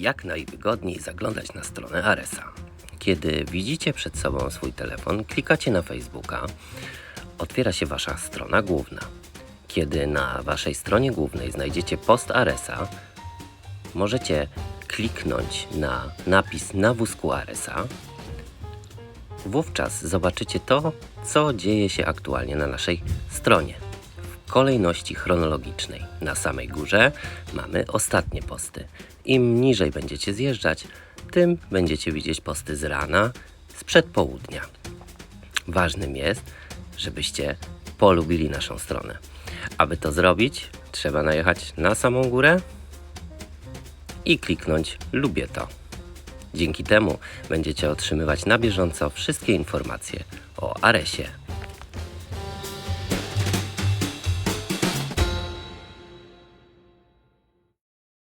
jak najwygodniej zaglądać na stronę Aresa. Kiedy widzicie przed sobą swój telefon, klikacie na Facebooka, otwiera się wasza strona główna. Kiedy na waszej stronie głównej znajdziecie post Aresa, możecie kliknąć na napis na wózku Aresa. Wówczas zobaczycie to, co dzieje się aktualnie na naszej stronie. Kolejności chronologicznej. Na samej górze mamy ostatnie posty. Im niżej będziecie zjeżdżać, tym będziecie widzieć posty z rana, z przedpołudnia. Ważnym jest, żebyście polubili naszą stronę. Aby to zrobić, trzeba najechać na samą górę i kliknąć Lubię to. Dzięki temu będziecie otrzymywać na bieżąco wszystkie informacje o Aresie.